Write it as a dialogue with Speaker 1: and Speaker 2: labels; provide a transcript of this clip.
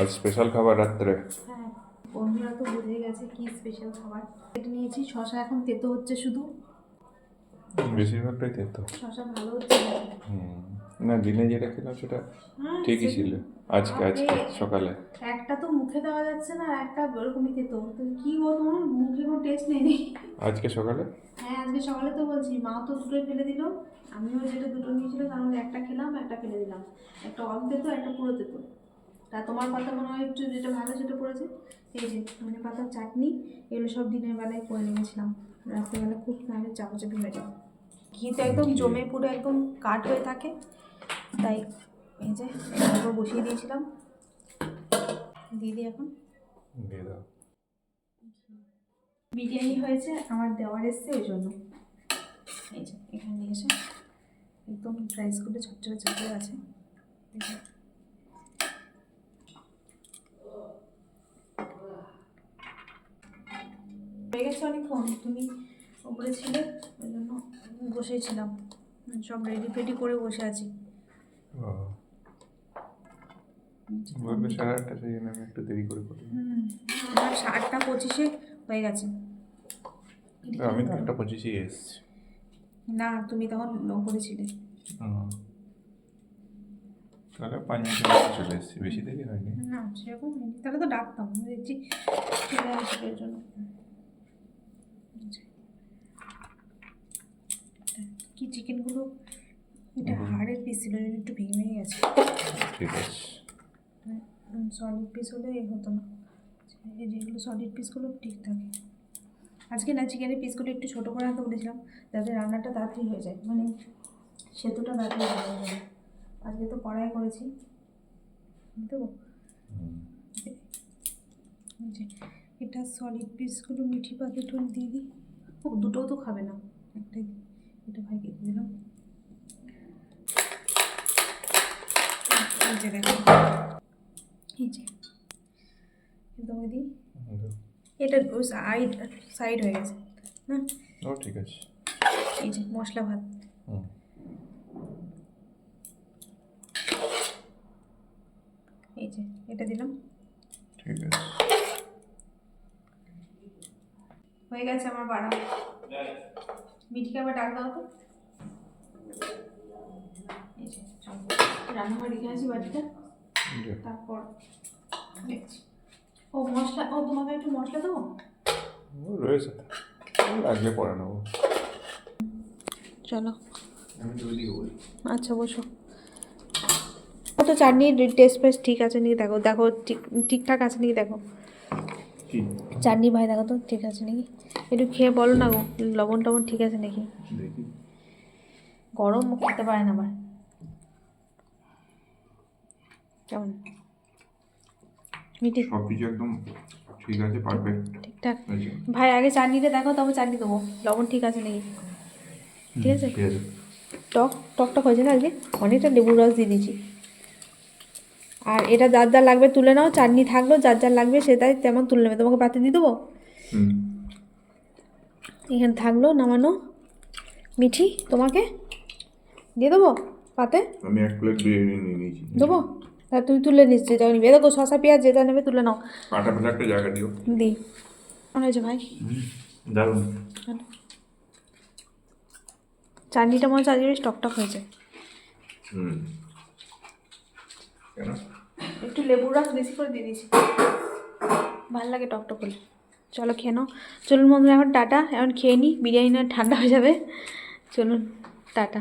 Speaker 1: আজ স্পেশাল খাবার রাত্রে।
Speaker 2: হ্যাঁ বন্ধুরা তো বুঝে গেছে কি স্পেশাল খাবার। এটা নিয়েছি শশা এখন তেতো হচ্ছে শুধু।
Speaker 1: বেশিরভাগটাই তেতো।
Speaker 2: শশা ভালো হচ্ছে না।
Speaker 1: দিনে যেটা খেলাম সেটা
Speaker 2: হ্যাঁ,
Speaker 1: ঠিকই ছিল। আজকে আজকে সকালে।
Speaker 2: একটা তো মুখে দেওয়া যাচ্ছে না আর একটা ওরকমই তেতো। তো কি গো তোমার মুখে কোনো টেস্ট নেই।
Speaker 1: আজকে সকালে?
Speaker 2: হ্যাঁ আজকে সকালে তো বলছি মাও তো দুটোই ফেলে দিল। আমিও যেটা দুটো নিয়েছিলাম তার মধ্যে একটা খেলাম একটা ফেলে দিলাম। একটা অল্প তেতো একটা পুরো তেতো। তা তোমার পাতা মনে হয় একটু যেটা ভালো সেটা পড়েছে? এই যে ধনে পাতার চাটনি এগুলো সব দিনের বেলায় করে নিয়েছিলাম। রাত্রেবেলা খুব নাহলে চাপাচাপি হয়ে যাবে ঘি তো একদম জমে পুরো একদম কাট হয়ে থাকে। তাই এই যে বসিয়ে দিয়েছিলাম। দিদি এখন।
Speaker 1: দিয়ে দাও।
Speaker 2: বিরিয়ানি হয়েছে আমার দেওয়ার এসছে ওই জন্য। এই যে এখানে নিয়ে এসে একদম রাইসগুলো ঝরঝরে ঝরঝরে আছে এই যে। হয়ে গেছে অনেকক্ষণ। তুমি ওপরে ছিলে ওই জন্য বসেছিলাম সব রেডি ফেডি করে বসে আছি।
Speaker 1: বলবে সাড়ে আটটা সেই জন্য আমি একটু দেরি করে করি
Speaker 2: হুম আমার আটটা পঁচিশে হয়ে গেছে।
Speaker 1: আমি তো একটা পঁচিশে এসেছি।
Speaker 2: না তুমি তখন ওপরে ছিলে।
Speaker 1: তাহলে পাঁচ চলে এসেছি। বেশি দেরি হয়নি।
Speaker 2: না সেরকম তাহলে তো ডাকতাম। দেখছি চলে আসবে এর জন্য কি চিকেনগুলো এটা হাড়ের পিস ছিল একটু ভেঙে ভেঙে গেছে।
Speaker 1: ঠিক আছে।
Speaker 2: সলিড পিস হলে এ হতো না। যেগুলো সলিড পিসগুলো ঠিক থাকে। আজকে না চিকেনের পিসগুলো একটু ছোটো করে আনতে বলেছিলাম যাতে রান্নাটা তাড়াতাড়ি হয়ে যায়। মানে সেতুটা তাড়াতাড়ি হয়ে যাবে আজকে তো কড়াই করেছি। দেবো। এটা সলিড পিসগুলো মিঠি পাখিটুল দিয়ে দিই। ও দুটোও তো খাবে না। একটাই। দিই। এটা ভাইকে দিয়ে দিলাম এই যে দেখো। এই যে। তোমাকে দিই এটা সাইড সাইড হয়ে গেছে না?
Speaker 1: ও ঠিক আছে।
Speaker 2: এই যে মশলা ভাত। এই যে এটা দিলাম।
Speaker 1: ঠিক আছে।
Speaker 2: হয়ে গেছে আমার বাড়া। মিঠিকে আবার ডাক দাও তো। রান্নাঘর রেখে আসি বাটিটা। তারপর দেখছি। ও মশলা ও তোমাকে একটু মশলা দেবো?
Speaker 1: রয়েছে। লাগলে পরে নেব।
Speaker 2: চলো। আচ্ছা বসো। তো চাটনির টেস্ট ফেস্ট ঠিক আছে নাকি দেখো? দেখো ঠিক ঠিকঠাক আছে নাকি দেখো? চাটনি ভাই দেখো তো ঠিক আছে নাকি? একটু খেয়ে বলো না গো লবণ টবণ ঠিক আছে নাকি? গরম খেতে পারে না আবার। কেমন? মিটি
Speaker 1: সব কিছু একদম ঠিক আছে পারফেক্ট
Speaker 2: ঠিকঠাক। ভাই আগে চাটনিটা দেখো তবে চাটনি দেবো। লবণ ঠিক আছে নাকি? ঠিক আছে?
Speaker 1: ঠিক আছে।
Speaker 2: টক টক টক হয়েছে না আজকে? অনেকটা লেবুর রস দিয়ে দিয়েছি। আর এটা যার যার লাগবে তুলে নাও চাটনি থাকল যার যার লাগবে সেটাই তেমন তুলে নেবে। তোমাকে পাতে দিয়ে দেবো? এখানে থাকল নামানো মিঠি তোমাকে? দিয়ে দেবো পাতে?
Speaker 1: আমি এক প্লেট বিরিয়ানি নিয়ে নিয়েছি।
Speaker 2: দেবো? তা তুই তুলে নিস যেটা নিবি। দেখো শশা পেঁয়াজ যেটা নেবে তুলে নাও।
Speaker 1: কাটা ফেলে একটা জায়গা দিও।
Speaker 2: দিই। কেমন হয়েছে ভাই?
Speaker 1: দারুণ।
Speaker 2: চাটনিটা মনে হচ্ছে আজকে বেশ টকটক হয়েছে।
Speaker 1: হুম। কেন?
Speaker 2: একটু লেবুর রস বেশি করে দিয়ে দিয়েছি ভালো লাগে টকটক করে চলো খেয়ে নাও। চলুন বন্ধুরা, এখন টাটা। এখন খেয়ে নিই বিরিয়ানি না ঠান্ডা হয়ে যাবে। চলুন, টাটা।